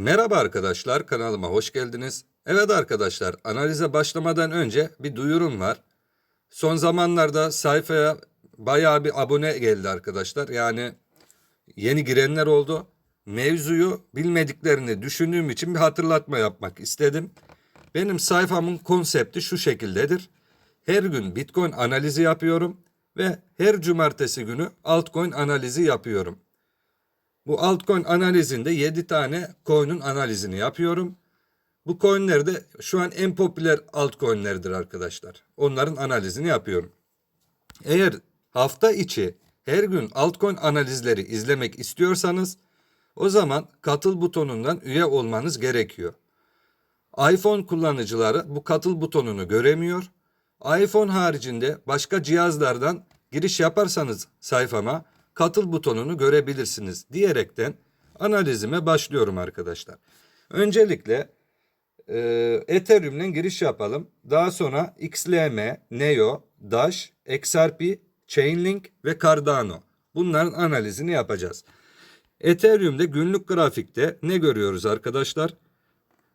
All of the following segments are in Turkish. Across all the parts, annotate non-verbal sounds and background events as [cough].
Merhaba arkadaşlar, kanalıma hoş geldiniz. Evet arkadaşlar, analize başlamadan önce bir duyurum var. Son zamanlarda sayfaya bayağı bir abone geldi arkadaşlar. Yani yeni girenler oldu. Mevzuyu bilmediklerini düşündüğüm için bir hatırlatma yapmak istedim. Benim sayfamın konsepti şu şekildedir. Her gün Bitcoin analizi yapıyorum ve her cumartesi günü altcoin analizi yapıyorum. Bu altcoin analizinde 7 tane coin'un analizini yapıyorum. Bu coinler de şu an en popüler altcoin'lerdir arkadaşlar. Onların analizini yapıyorum. Eğer hafta içi her gün altcoin analizleri izlemek istiyorsanız o zaman katıl butonundan üye olmanız gerekiyor. iPhone kullanıcıları bu katıl butonunu göremiyor. iPhone haricinde başka cihazlardan giriş yaparsanız sayfama katıl butonunu görebilirsiniz diyerekten analizime başlıyorum arkadaşlar. Öncelikle e, Ethereum'den giriş yapalım. Daha sonra XLM, Neo, Dash, XRP, Chainlink ve Cardano. Bunların analizini yapacağız. Ethereum'de günlük grafikte ne görüyoruz arkadaşlar?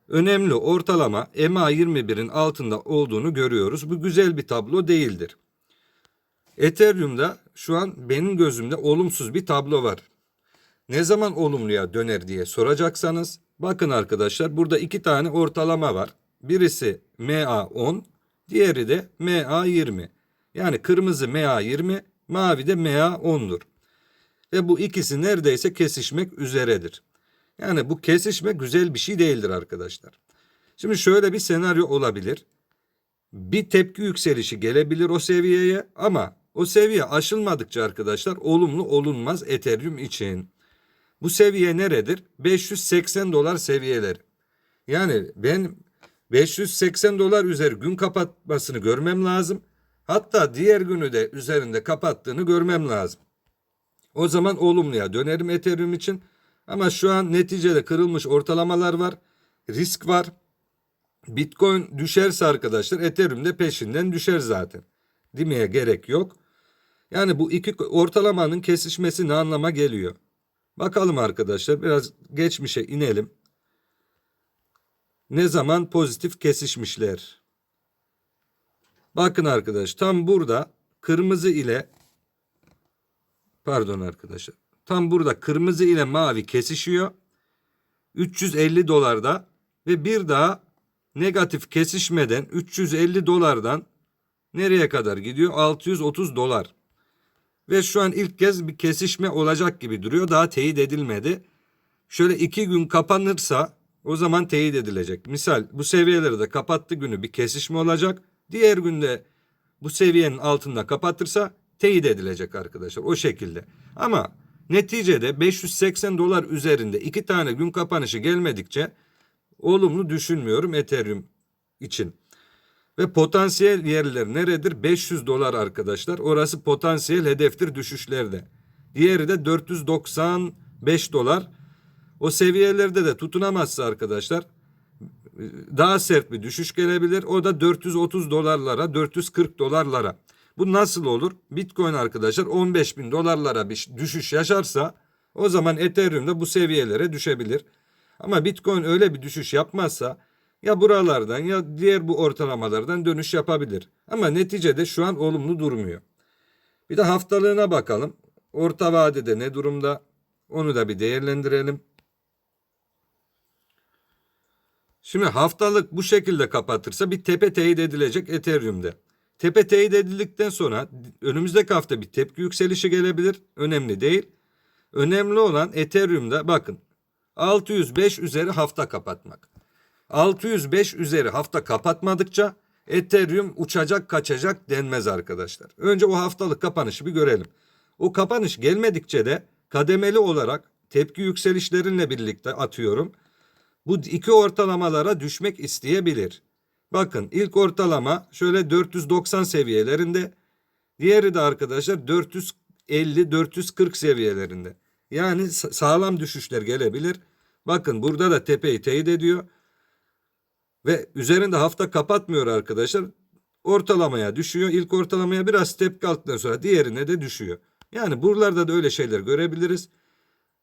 Önemli ortalama MA21'in altında olduğunu görüyoruz. Bu güzel bir tablo değildir. Ethereum'da şu an benim gözümde olumsuz bir tablo var. Ne zaman olumluya döner diye soracaksanız bakın arkadaşlar burada iki tane ortalama var. Birisi MA10, diğeri de MA20. Yani kırmızı MA20, mavi de MA10'dur. Ve bu ikisi neredeyse kesişmek üzeredir. Yani bu kesişme güzel bir şey değildir arkadaşlar. Şimdi şöyle bir senaryo olabilir. Bir tepki yükselişi gelebilir o seviyeye ama o seviye aşılmadıkça arkadaşlar olumlu olunmaz Ethereum için. Bu seviye neredir? 580 dolar seviyeleri. Yani ben 580 dolar üzeri gün kapatmasını görmem lazım. Hatta diğer günü de üzerinde kapattığını görmem lazım. O zaman olumluya dönerim Ethereum için. Ama şu an neticede kırılmış ortalamalar var. Risk var. Bitcoin düşerse arkadaşlar Ethereum de peşinden düşer zaten. Demeye gerek yok. Yani bu iki ortalamanın kesişmesi ne anlama geliyor? Bakalım arkadaşlar biraz geçmişe inelim. Ne zaman pozitif kesişmişler? Bakın arkadaş tam burada kırmızı ile pardon arkadaşlar. Tam burada kırmızı ile mavi kesişiyor. 350 dolarda ve bir daha negatif kesişmeden 350 dolardan nereye kadar gidiyor? 630 dolar. Ve şu an ilk kez bir kesişme olacak gibi duruyor. Daha teyit edilmedi. Şöyle iki gün kapanırsa o zaman teyit edilecek. Misal bu seviyeleri de kapattı günü bir kesişme olacak. Diğer günde bu seviyenin altında kapatırsa teyit edilecek arkadaşlar. O şekilde. Ama neticede 580 dolar üzerinde iki tane gün kapanışı gelmedikçe olumlu düşünmüyorum Ethereum için. Ve potansiyel yerler neredir? 500 dolar arkadaşlar. Orası potansiyel hedeftir düşüşlerde. Diğeri de 495 dolar. O seviyelerde de tutunamazsa arkadaşlar daha sert bir düşüş gelebilir. O da 430 dolarlara, 440 dolarlara. Bu nasıl olur? Bitcoin arkadaşlar 15 bin dolarlara bir düşüş yaşarsa o zaman Ethereum da bu seviyelere düşebilir. Ama Bitcoin öyle bir düşüş yapmazsa ya buralardan ya diğer bu ortalamalardan dönüş yapabilir. Ama neticede şu an olumlu durmuyor. Bir de haftalığına bakalım. Orta vadede ne durumda? Onu da bir değerlendirelim. Şimdi haftalık bu şekilde kapatırsa bir tepe teyit edilecek Ethereum'de. Tepe teyit edildikten sonra önümüzdeki hafta bir tepki yükselişi gelebilir. Önemli değil. Önemli olan Ethereum'da bakın 605 üzeri hafta kapatmak. 605 üzeri hafta kapatmadıkça Ethereum uçacak kaçacak denmez arkadaşlar. Önce o haftalık kapanışı bir görelim. O kapanış gelmedikçe de kademeli olarak tepki yükselişlerinle birlikte atıyorum. Bu iki ortalamalara düşmek isteyebilir. Bakın ilk ortalama şöyle 490 seviyelerinde. Diğeri de arkadaşlar 450-440 seviyelerinde. Yani sağlam düşüşler gelebilir. Bakın burada da tepeyi teyit ediyor. Ve üzerinde hafta kapatmıyor arkadaşlar. Ortalamaya düşüyor. İlk ortalamaya biraz tepki aldıktan sonra diğerine de düşüyor. Yani buralarda da öyle şeyler görebiliriz.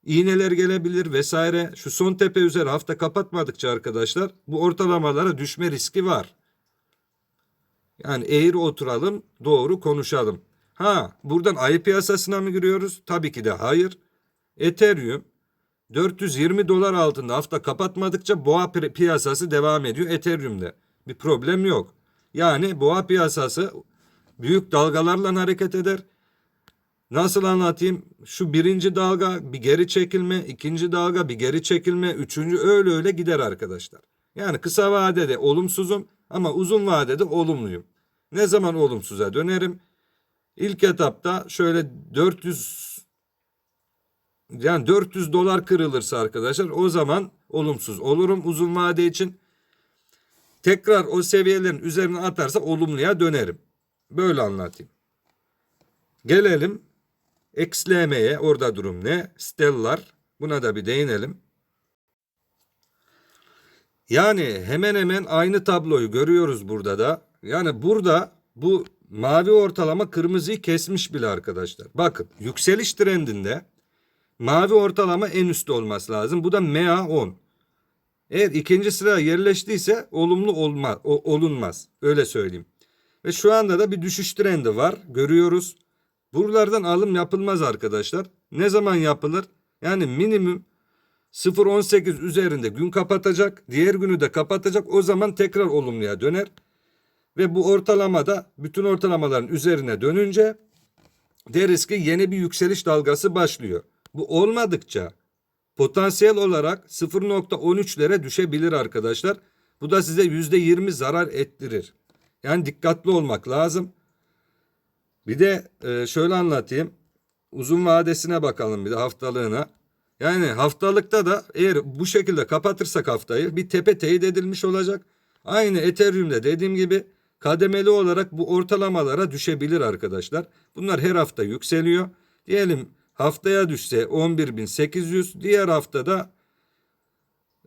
iğneler gelebilir vesaire. Şu son tepe üzeri hafta kapatmadıkça arkadaşlar bu ortalamalara düşme riski var. Yani eğri oturalım, doğru konuşalım. Ha, buradan ayı piyasasına mı giriyoruz? Tabii ki de hayır. Ethereum 420 dolar altında hafta kapatmadıkça boğa pi- piyasası devam ediyor Ethereum'de. Bir problem yok. Yani boğa piyasası büyük dalgalarla hareket eder. Nasıl anlatayım? Şu birinci dalga bir geri çekilme, ikinci dalga bir geri çekilme, üçüncü öyle öyle gider arkadaşlar. Yani kısa vadede olumsuzum ama uzun vadede olumluyum. Ne zaman olumsuza dönerim? İlk etapta şöyle 400 yani 400 dolar kırılırsa arkadaşlar o zaman olumsuz olurum uzun vade için. Tekrar o seviyelerin üzerine atarsa olumluya dönerim. Böyle anlatayım. Gelelim XLM'ye orada durum ne? Stellar. Buna da bir değinelim. Yani hemen hemen aynı tabloyu görüyoruz burada da. Yani burada bu mavi ortalama kırmızıyı kesmiş bile arkadaşlar. Bakın yükseliş trendinde mavi ortalama en üstte olması lazım. Bu da MA10. Eğer ikinci sıraya yerleştiyse olumlu olma, o- olunmaz. Öyle söyleyeyim. Ve şu anda da bir düşüş trendi var. Görüyoruz. Buralardan alım yapılmaz arkadaşlar. Ne zaman yapılır? Yani minimum 0.18 üzerinde gün kapatacak. Diğer günü de kapatacak. O zaman tekrar olumluya döner. Ve bu ortalamada bütün ortalamaların üzerine dönünce deriz ki yeni bir yükseliş dalgası başlıyor. Bu olmadıkça potansiyel olarak 0.13'lere düşebilir arkadaşlar. Bu da size %20 zarar ettirir. Yani dikkatli olmak lazım. Bir de e, şöyle anlatayım. Uzun vadesine bakalım bir de haftalığına. Yani haftalıkta da eğer bu şekilde kapatırsak haftayı bir tepe teyit edilmiş olacak. Aynı Ethereum'de dediğim gibi kademeli olarak bu ortalamalara düşebilir arkadaşlar. Bunlar her hafta yükseliyor. Diyelim haftaya düşse 11.800 diğer haftada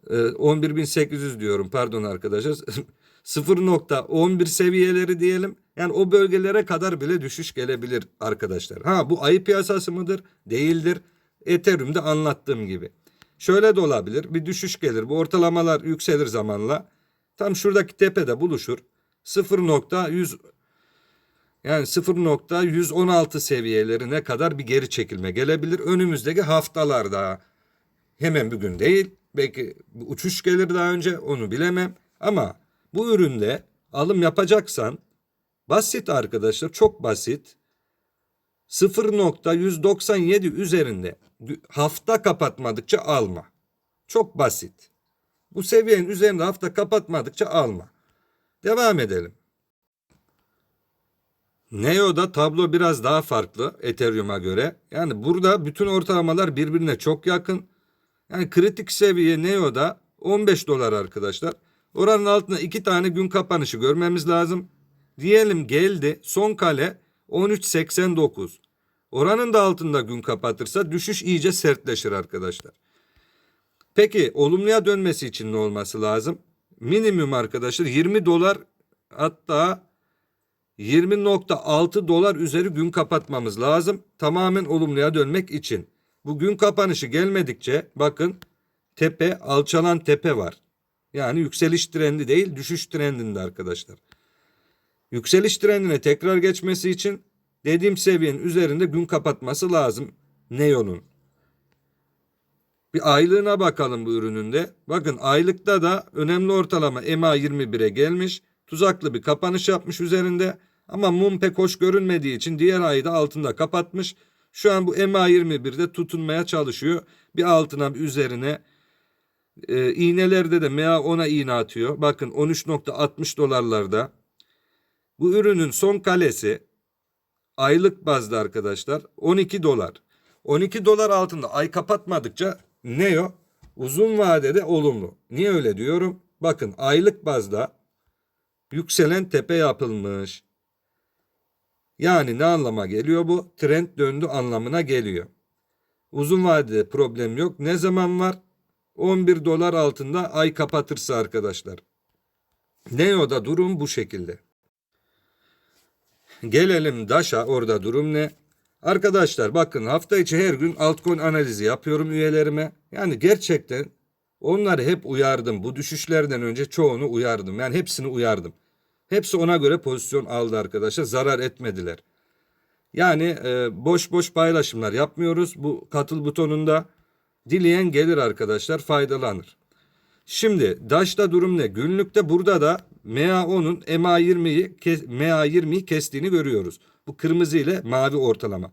e, 11.800 diyorum pardon arkadaşlar [laughs] 0.11 seviyeleri diyelim. Yani o bölgelere kadar bile düşüş gelebilir arkadaşlar. Ha bu ayı piyasası mıdır? Değildir. Ethereum'de anlattığım gibi. Şöyle de olabilir. Bir düşüş gelir. Bu ortalamalar yükselir zamanla. Tam şuradaki tepede buluşur. 0.100 yani 0.116 seviyelerine kadar bir geri çekilme gelebilir. Önümüzdeki haftalarda hemen bugün değil. Belki uçuş gelir daha önce onu bilemem. Ama bu üründe alım yapacaksan basit arkadaşlar çok basit. 0.197 üzerinde hafta kapatmadıkça alma. Çok basit. Bu seviyenin üzerinde hafta kapatmadıkça alma. Devam edelim. Neo'da tablo biraz daha farklı Ethereum'a göre. Yani burada bütün ortalamalar birbirine çok yakın. Yani kritik seviye Neo'da 15 dolar arkadaşlar. Oranın altında iki tane gün kapanışı görmemiz lazım. Diyelim geldi son kale 13.89. Oranın da altında gün kapatırsa düşüş iyice sertleşir arkadaşlar. Peki olumluya dönmesi için ne olması lazım? Minimum arkadaşlar 20 dolar hatta 20.6 dolar üzeri gün kapatmamız lazım. Tamamen olumluya dönmek için. Bu gün kapanışı gelmedikçe bakın tepe alçalan tepe var. Yani yükseliş trendi değil düşüş trendinde arkadaşlar. Yükseliş trendine tekrar geçmesi için dediğim seviyenin üzerinde gün kapatması lazım Neo'nun. Bir aylığına bakalım bu ürününde. Bakın aylıkta da önemli ortalama EMA 21'e gelmiş. Tuzaklı bir kapanış yapmış üzerinde. Ama mum pek hoş görünmediği için diğer ayı da altında kapatmış. Şu an bu EMA 21'de tutunmaya çalışıyor. Bir altına bir üzerine e, iğnelerde de MA 10'a iğne atıyor. Bakın 13.60 dolarlarda. Bu ürünün son kalesi aylık bazda arkadaşlar 12 dolar. 12 dolar altında ay kapatmadıkça Neo uzun vadede olumlu. Niye öyle diyorum? Bakın aylık bazda yükselen tepe yapılmış. Yani ne anlama geliyor bu? Trend döndü anlamına geliyor. Uzun vadede problem yok. Ne zaman var? 11 dolar altında ay kapatırsa arkadaşlar. Neo'da durum bu şekilde. Gelelim DAŞ'a orada durum ne? Arkadaşlar bakın hafta içi her gün altcoin analizi yapıyorum üyelerime. Yani gerçekten onları hep uyardım. Bu düşüşlerden önce çoğunu uyardım. Yani hepsini uyardım. Hepsi ona göre pozisyon aldı arkadaşlar. Zarar etmediler. Yani e, boş boş paylaşımlar yapmıyoruz. Bu katıl butonunda dileyen gelir arkadaşlar faydalanır. Şimdi Daş'ta durum ne? Günlükte burada da MA10'un MA20'yi kes- MA20'yi kestiğini görüyoruz. Bu kırmızı ile mavi ortalama.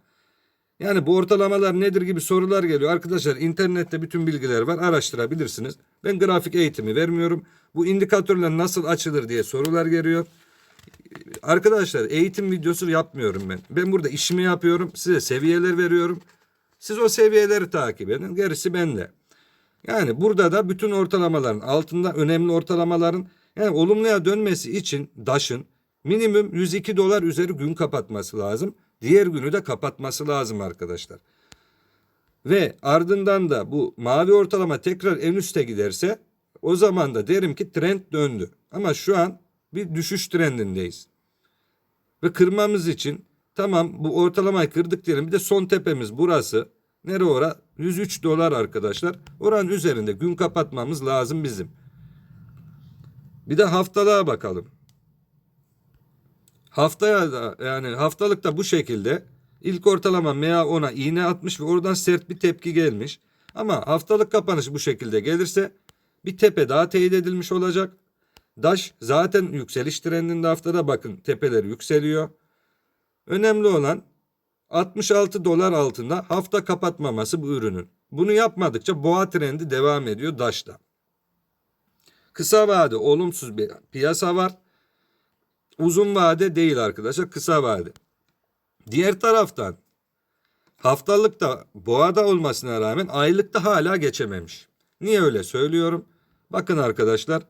Yani bu ortalamalar nedir gibi sorular geliyor. Arkadaşlar internette bütün bilgiler var araştırabilirsiniz. Ben grafik eğitimi vermiyorum. Bu indikatörler nasıl açılır diye sorular geliyor. Arkadaşlar eğitim videosu yapmıyorum ben. Ben burada işimi yapıyorum. Size seviyeler veriyorum. Siz o seviyeleri takip edin. Gerisi bende. Yani burada da bütün ortalamaların altında önemli ortalamaların yani olumluya dönmesi için DAŞ'ın minimum 102 dolar üzeri gün kapatması lazım. Diğer günü de kapatması lazım arkadaşlar. Ve ardından da bu mavi ortalama tekrar en üste giderse o zaman da derim ki trend döndü. Ama şu an bir düşüş trendindeyiz. Ve kırmamız için tamam bu ortalamayı kırdık diyelim. Bir de son tepemiz burası. Nere ora? 103 dolar arkadaşlar. Oranın üzerinde gün kapatmamız lazım bizim. Bir de haftalığa bakalım. Haftaya da yani haftalıkta bu şekilde ilk ortalama MA10'a iğne atmış ve oradan sert bir tepki gelmiş. Ama haftalık kapanış bu şekilde gelirse bir tepe daha teyit edilmiş olacak. DAŞ zaten yükseliş trendinde haftada bakın tepeler yükseliyor. Önemli olan 66 dolar altında hafta kapatmaması bu ürünün. Bunu yapmadıkça boğa trendi devam ediyor DAŞ'ta. Kısa vade olumsuz bir piyasa var. Uzun vade değil arkadaşlar kısa vade. Diğer taraftan haftalıkta boğada olmasına rağmen aylıkta hala geçememiş. Niye öyle söylüyorum? Bakın arkadaşlar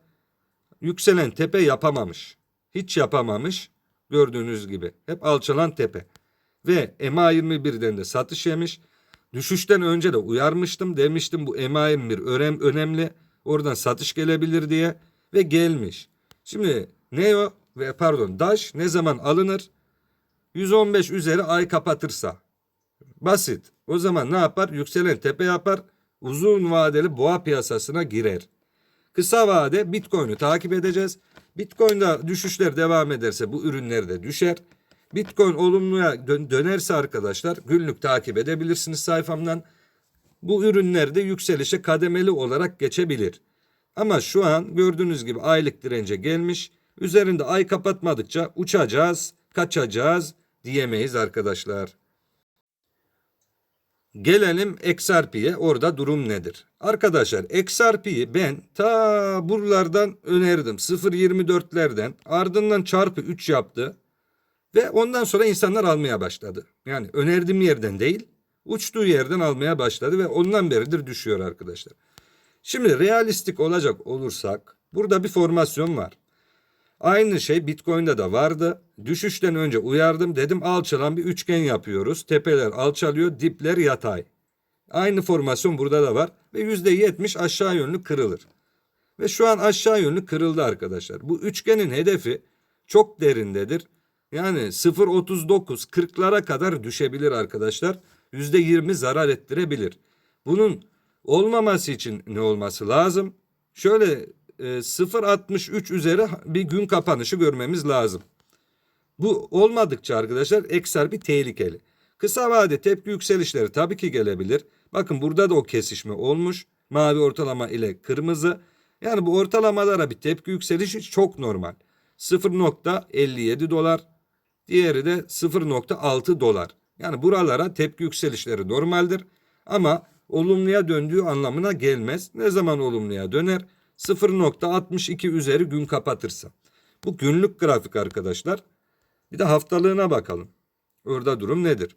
yükselen tepe yapamamış. Hiç yapamamış. Gördüğünüz gibi. Hep alçalan tepe. Ve MA21'den de satış yemiş. Düşüşten önce de uyarmıştım. Demiştim bu MA21 önem, önemli. Oradan satış gelebilir diye. Ve gelmiş. Şimdi Neo ve pardon DAŞ ne zaman alınır? 115 üzeri ay kapatırsa. Basit. O zaman ne yapar? Yükselen tepe yapar. Uzun vadeli boğa piyasasına girer. Kısa vade Bitcoin'i takip edeceğiz. Bitcoin'da düşüşler devam ederse bu ürünler de düşer. Bitcoin olumluya dön- dönerse arkadaşlar günlük takip edebilirsiniz sayfamdan. Bu ürünler de yükselişe kademeli olarak geçebilir. Ama şu an gördüğünüz gibi aylık dirence gelmiş. Üzerinde ay kapatmadıkça uçacağız, kaçacağız diyemeyiz arkadaşlar. Gelelim XRP'ye orada durum nedir? Arkadaşlar XRP'yi ben ta buralardan önerdim. 0.24'lerden ardından çarpı 3 yaptı. Ve ondan sonra insanlar almaya başladı. Yani önerdiğim yerden değil uçtuğu yerden almaya başladı ve ondan beridir düşüyor arkadaşlar. Şimdi realistik olacak olursak burada bir formasyon var. Aynı şey Bitcoin'de de vardı. Düşüşten önce uyardım dedim alçalan bir üçgen yapıyoruz. Tepeler alçalıyor, dipler yatay. Aynı formasyon burada da var ve %70 aşağı yönlü kırılır. Ve şu an aşağı yönlü kırıldı arkadaşlar. Bu üçgenin hedefi çok derindedir. Yani 0.39 40'lara kadar düşebilir arkadaşlar. %20 zarar ettirebilir. Bunun olmaması için ne olması lazım? Şöyle 0.63 üzeri bir gün kapanışı görmemiz lazım. Bu olmadıkça arkadaşlar XRP tehlikeli. Kısa vade tepki yükselişleri tabii ki gelebilir. Bakın burada da o kesişme olmuş. Mavi ortalama ile kırmızı. Yani bu ortalamalara bir tepki yükselişi çok normal. 0.57 dolar. Diğeri de 0.6 dolar. Yani buralara tepki yükselişleri normaldir. Ama olumluya döndüğü anlamına gelmez. Ne zaman olumluya döner? 0.62 üzeri gün kapatırsa. Bu günlük grafik arkadaşlar. Bir de haftalığına bakalım. Orada durum nedir?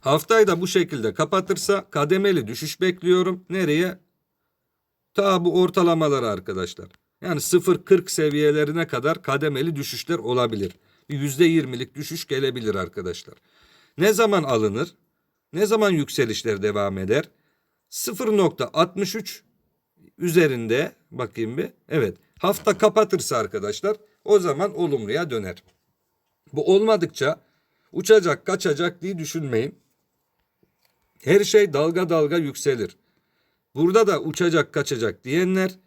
Haftayı da bu şekilde kapatırsa kademeli düşüş bekliyorum. Nereye? Ta bu ortalamalara arkadaşlar. Yani 0.40 seviyelerine kadar kademeli düşüşler olabilir. Bir %20'lik düşüş gelebilir arkadaşlar. Ne zaman alınır? Ne zaman yükselişler devam eder? 0.63 üzerinde bakayım bir. Evet hafta kapatırsa arkadaşlar o zaman olumluya döner. Bu olmadıkça Uçacak, kaçacak diye düşünmeyin. Her şey dalga dalga yükselir. Burada da uçacak, kaçacak diyenler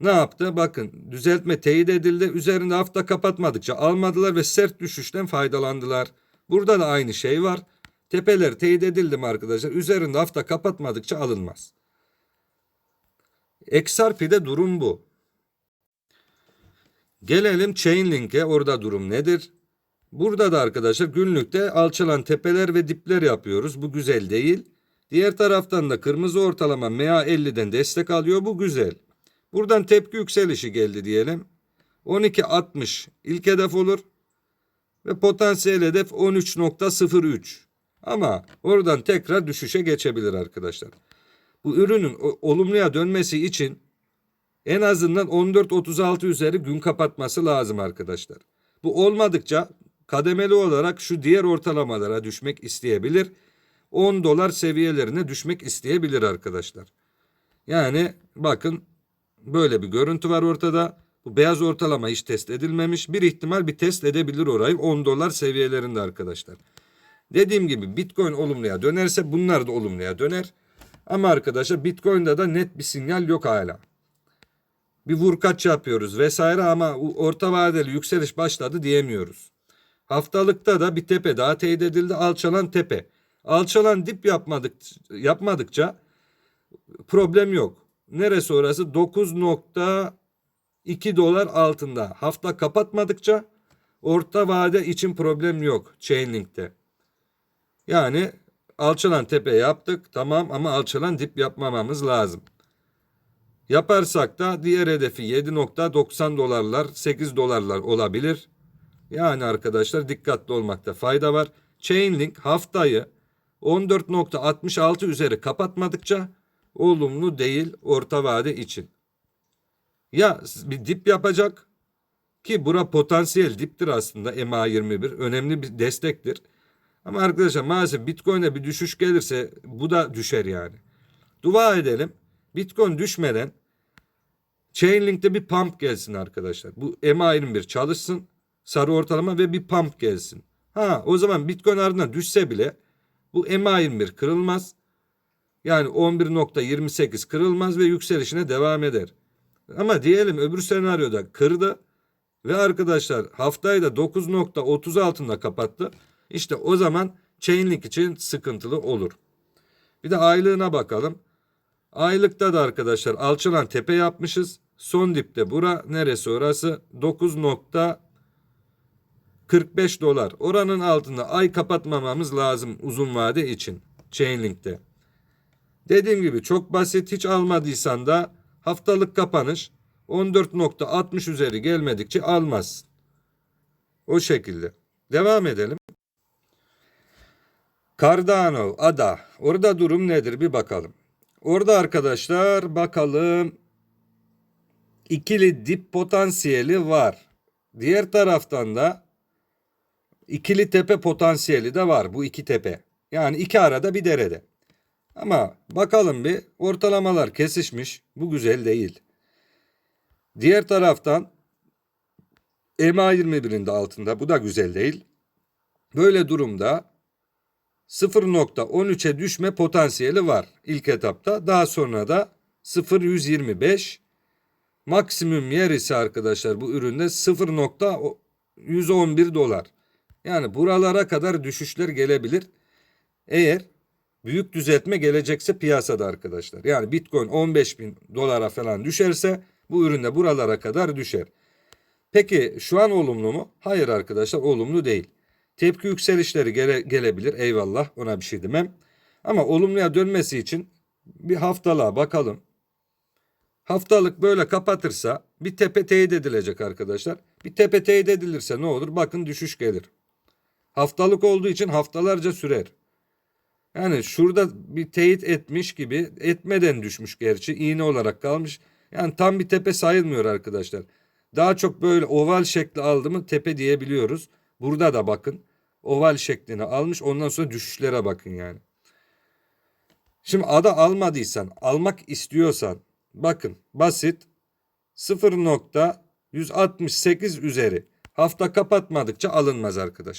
ne yaptı? Bakın düzeltme teyit edildi. Üzerinde hafta kapatmadıkça almadılar ve sert düşüşten faydalandılar. Burada da aynı şey var. Tepeler teyit edildi mi arkadaşlar? Üzerinde hafta kapatmadıkça alınmaz. XRP'de durum bu. Gelelim Chainlink'e. Orada durum nedir? Burada da arkadaşlar günlükte alçalan tepeler ve dipler yapıyoruz. Bu güzel değil. Diğer taraftan da kırmızı ortalama MA50'den destek alıyor. Bu güzel. Buradan tepki yükselişi geldi diyelim. 12.60 ilk hedef olur. Ve potansiyel hedef 13.03. Ama oradan tekrar düşüşe geçebilir arkadaşlar. Bu ürünün olumluya dönmesi için en azından 14.36 üzeri gün kapatması lazım arkadaşlar. Bu olmadıkça kademeli olarak şu diğer ortalamalara düşmek isteyebilir. 10 dolar seviyelerine düşmek isteyebilir arkadaşlar. Yani bakın böyle bir görüntü var ortada. Bu beyaz ortalama hiç test edilmemiş. Bir ihtimal bir test edebilir orayı 10 dolar seviyelerinde arkadaşlar. Dediğim gibi Bitcoin olumluya dönerse bunlar da olumluya döner. Ama arkadaşlar Bitcoin'de da net bir sinyal yok hala. Bir vurkaç yapıyoruz vesaire ama orta vadeli yükseliş başladı diyemiyoruz. Haftalıkta da bir tepe daha teyit edildi. Alçalan tepe. Alçalan dip yapmadık, yapmadıkça problem yok. Neresi orası? 9.2 dolar altında. Hafta kapatmadıkça orta vade için problem yok Chainlink'te. Yani alçalan tepe yaptık tamam ama alçalan dip yapmamamız lazım. Yaparsak da diğer hedefi 7.90 dolarlar 8 dolarlar olabilir. Yani arkadaşlar dikkatli olmakta fayda var. Chainlink haftayı 14.66 üzeri kapatmadıkça olumlu değil orta vade için. Ya bir dip yapacak ki bura potansiyel diptir aslında MA21 önemli bir destektir. Ama arkadaşlar maalesef Bitcoin'e bir düşüş gelirse bu da düşer yani. Dua edelim Bitcoin düşmeden Chainlink'te bir pump gelsin arkadaşlar. Bu MA21 çalışsın sarı ortalama ve bir pump gelsin. Ha o zaman Bitcoin ardından düşse bile bu MA21 kırılmaz. Yani 11.28 kırılmaz ve yükselişine devam eder. Ama diyelim öbür senaryoda kırdı ve arkadaşlar haftayı da 9.30 altında kapattı. İşte o zaman Chainlink için sıkıntılı olur. Bir de aylığına bakalım. Aylıkta da arkadaşlar alçalan tepe yapmışız. Son dipte bura neresi orası? 9.45 dolar. Oranın altında ay kapatmamamız lazım uzun vade için Chainlink'te. Dediğim gibi çok basit hiç almadıysan da haftalık kapanış 14.60 üzeri gelmedikçe almazsın. O şekilde. Devam edelim. Cardano, Ada. Orada durum nedir bir bakalım. Orada arkadaşlar bakalım ikili dip potansiyeli var. Diğer taraftan da ikili tepe potansiyeli de var bu iki tepe. Yani iki arada bir derede. Ama bakalım bir ortalamalar kesişmiş. Bu güzel değil. Diğer taraftan MA21'in de altında. Bu da güzel değil. Böyle durumda 0.13'e düşme potansiyeli var ilk etapta. Daha sonra da 0.125 maksimum yer ise arkadaşlar bu üründe 0.111 dolar. Yani buralara kadar düşüşler gelebilir. Eğer büyük düzeltme gelecekse piyasada arkadaşlar. Yani Bitcoin 15 bin dolara falan düşerse bu üründe buralara kadar düşer. Peki şu an olumlu mu? Hayır arkadaşlar olumlu değil. Tepki yükselişleri gele, gelebilir eyvallah ona bir şey demem. Ama olumluya dönmesi için bir haftalığa bakalım. Haftalık böyle kapatırsa bir tepe teyit edilecek arkadaşlar. Bir tepe teyit edilirse ne olur? Bakın düşüş gelir. Haftalık olduğu için haftalarca sürer. Yani şurada bir teyit etmiş gibi etmeden düşmüş gerçi iğne olarak kalmış. Yani tam bir tepe sayılmıyor arkadaşlar. Daha çok böyle oval şekli aldı mı tepe diyebiliyoruz. Burada da bakın oval şeklini almış ondan sonra düşüşlere bakın yani. Şimdi ada almadıysan almak istiyorsan bakın basit 0.168 üzeri hafta kapatmadıkça alınmaz arkadaşlar.